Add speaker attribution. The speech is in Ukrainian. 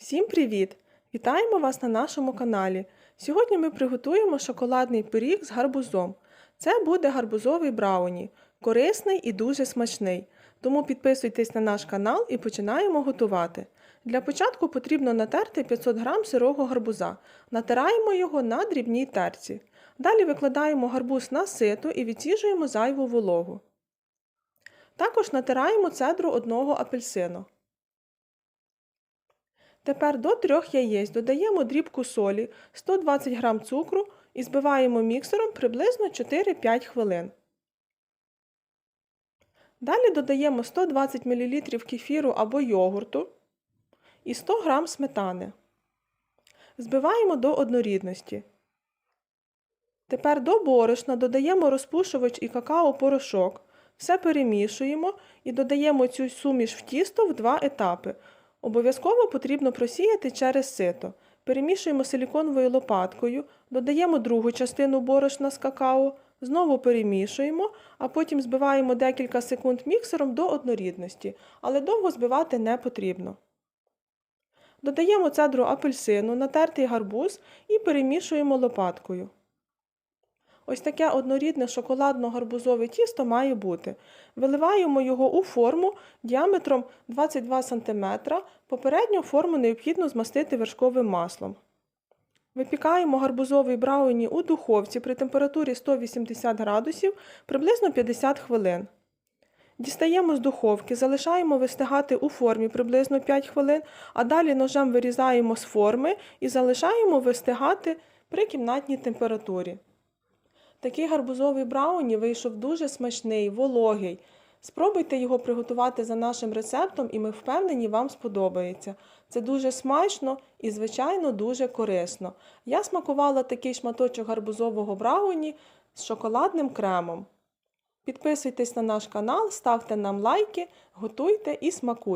Speaker 1: Всім привіт! Вітаємо вас на нашому каналі. Сьогодні ми приготуємо шоколадний пиріг з гарбузом. Це буде гарбузовий брауні, корисний і дуже смачний. Тому підписуйтесь на наш канал і починаємо готувати. Для початку потрібно натерти 500 г сирого гарбуза. Натираємо його на дрібній терці. Далі викладаємо гарбуз на сито і відсіжуємо зайву вологу. Також натираємо цедру одного апельсину. Тепер до трьох яєць додаємо дрібку солі, 120 г цукру і збиваємо міксером приблизно 4-5 хвилин. Далі додаємо 120 мл кефіру або йогурту і 100 г сметани. Збиваємо до однорідності. Тепер до борошна додаємо розпушувач і какао-порошок. Все перемішуємо і додаємо цю суміш в тісто в два етапи. Обов'язково потрібно просіяти через сито. Перемішуємо силіконовою лопаткою, додаємо другу частину борошна з какао, знову перемішуємо, а потім збиваємо декілька секунд міксером до однорідності, але довго збивати не потрібно. Додаємо цедру апельсину, натертий гарбуз і перемішуємо лопаткою. Ось таке однорідне шоколадно-гарбузове тісто має бути. Виливаємо його у форму діаметром 22 см. Попередньо форму необхідно змастити вершковим маслом. Випікаємо гарбузовий брауні у духовці при температурі 180 градусів приблизно 50 хвилин. Дістаємо з духовки, залишаємо вистигати у формі приблизно 5 хвилин, а далі ножем вирізаємо з форми і залишаємо вистигати при кімнатній температурі. Такий гарбузовий брауні вийшов дуже смачний, вологий. Спробуйте його приготувати за нашим рецептом, і ми впевнені, вам сподобається. Це дуже смачно і, звичайно, дуже корисно. Я смакувала такий шматочок гарбузового брауні з шоколадним кремом. Підписуйтесь на наш канал, ставте нам лайки, готуйте і смакуйте.